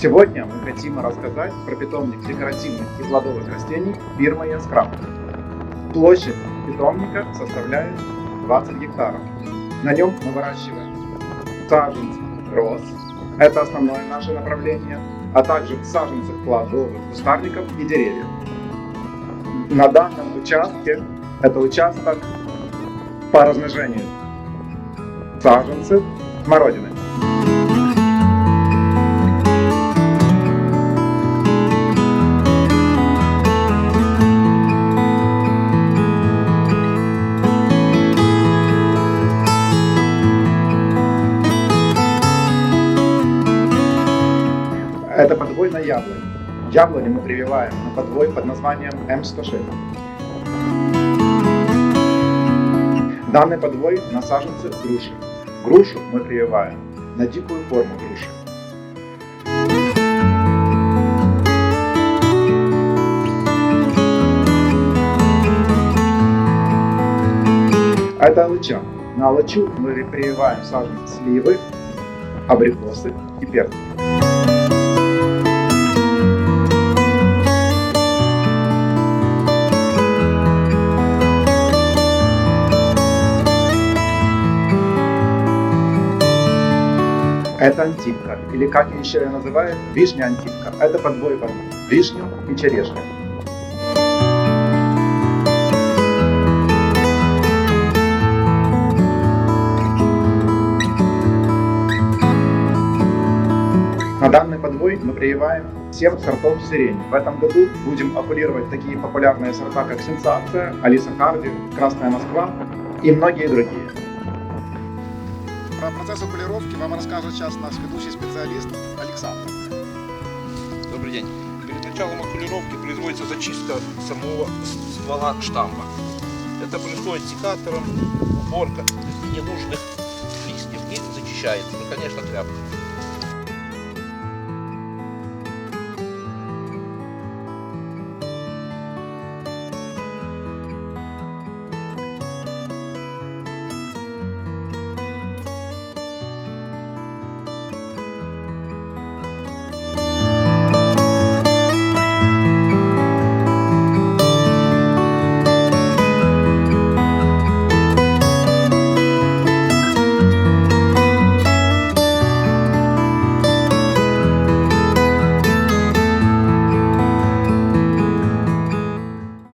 Сегодня мы хотим рассказать про питомник декоративных и плодовых растений фирмы Яскрам. Площадь питомника составляет 20 гектаров. На нем мы выращиваем саженцы роз, это основное наше направление, а также саженцы плодовых кустарников и деревьев. На данном участке это участок по размножению саженцев смородины. Это подвойная яблонь. Яблоню мы прививаем на подвой под названием М106. Данный подвой на саженцы груши. Грушу мы прививаем на дикую форму груши. Это алыча. На алычу мы прививаем саженцы сливы, абрикосы и перцы. Это антипка, или как еще ее называют, вишня антипка. Это подбой под вишню и черешню. На данный подвой мы прививаем 7 сортов сирени. В этом году будем оккулировать такие популярные сорта, как Сенсация, Алиса Карди, Красная Москва и многие другие. Про процесс окулировки вам расскажет сейчас наш ведущий специалист Александр. Добрый день. Перед началом окулировки производится зачистка самого ствола штамба. Это происходит секатором, уборка ненужных листьев и зачищается, ну, конечно, тряпкой.